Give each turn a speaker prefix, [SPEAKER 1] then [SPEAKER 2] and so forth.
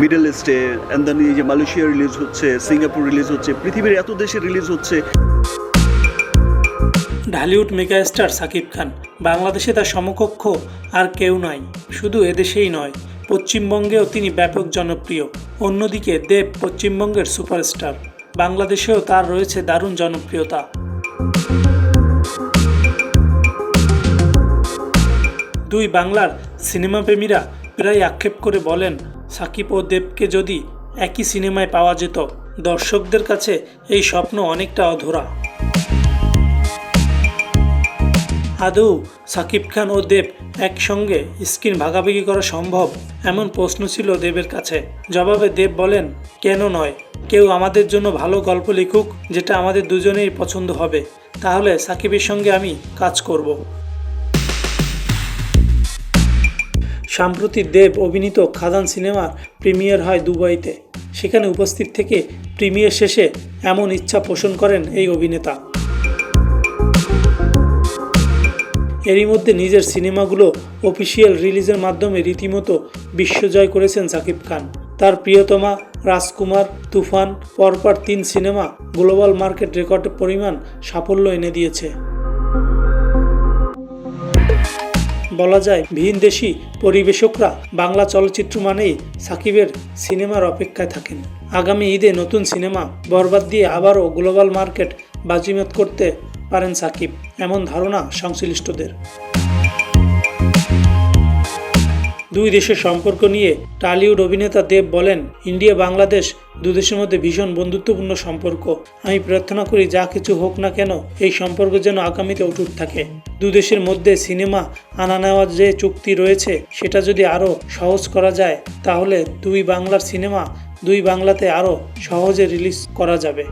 [SPEAKER 1] Middle ইস্টে and যে Malaysia release হচ্ছে সিঙ্গাপুর রিলিজ হচ্ছে, পৃথিবীর এত দেশে রিলিজ হচ্ছে।
[SPEAKER 2] ঢালিউড মেগা স্টার সাকিব খান, বাংলাদেশে তার সমকক্ষ আর কেউ নাই, শুধু এদেশেই নয়, পশ্চিমবঙ্গেও তিনি ব্যাপক জনপ্রিয়, অন্যদিকে দেব পশ্চিমবঙ্গের সুপারস্টার, বাংলাদেশেও তার রয়েছে দারুণ জনপ্রিয়তা। দুই বাংলার সিনেমাপ্রেমীরা প্রায় আক্ষেপ করে বলেন সাকিব ও দেবকে যদি একই সিনেমায় পাওয়া যেত, দর্শকদের কাছে এই স্বপ্ন অনেকটা অধরা। আদৌ সাকিব খান ও দেব একসঙ্গে স্ক্রিন ভাগাভাগি করা সম্ভব? এমন প্রশ্ন ছিল দেবের কাছে। জবাবে দেব বলেন, কেন নয়? কেউ আমাদের জন্য ভালো গল্প লিখুক, যেটা আমাদের দুজনেই পছন্দ হবে। তাহলে সাকিবের সঙ্গে আমি কাজ করব। সাম্প্রতি দেব অভিনীত খাদান সিনেমার প্রিমিয়ার হয় দুবাইতে। সেখানে উপস্থিত থেকে প্রিমিয়ার শেষে এমন ইচ্ছা পোষণ করেন এই অভিনেতা। এরই মধ্যে নিজের সিনেমাগুলো অফিসিয়াল রিলিজের মাধ্যমে রীতিমতো বিশ্বজয় করেছেন সাকিব খান। তার প্রিয়তমা রাজকুমার তুফান পরপর তিন সিনেমা গ্লোবাল মার্কেট রেকর্ড পরিমাণ সাফল্য এনে দিয়েছে। বলা যায় ভিনদেশি পরিবেশকরা বাংলা চলচ্চিত্র মানেই সাকিবের সিনেমার অপেক্ষায় থাকেন। আগামী ঈদে নতুন সিনেমা বরবাদ দিয়ে আবারও গ্লোবাল মার্কেট বাজিমত করতে পারেন সাকিব, এমন ধারণা সংশ্লিষ্টদের। দুই দেশের সম্পর্ক নিয়ে টালিউড অভিনেতা দেব বলেন, ইন্ডিয়া, বাংলাদেশ দু দেশের মধ্যে ভীষণ বন্ধুত্বপূর্ণ সম্পর্ক। আমি প্রার্থনা করি যা কিছু হোক না কেন এই সম্পর্ক যেন আগামীতে অটুট থাকে। দু দেশের মধ্যে সিনেমা আনা নেওয়ার যে চুক্তি রয়েছে, সেটা যদি আরও সহজ করা যায়, তাহলে দুই বাংলার সিনেমা দুই বাংলাতে আরও সহজে রিলিজ করা যাবে।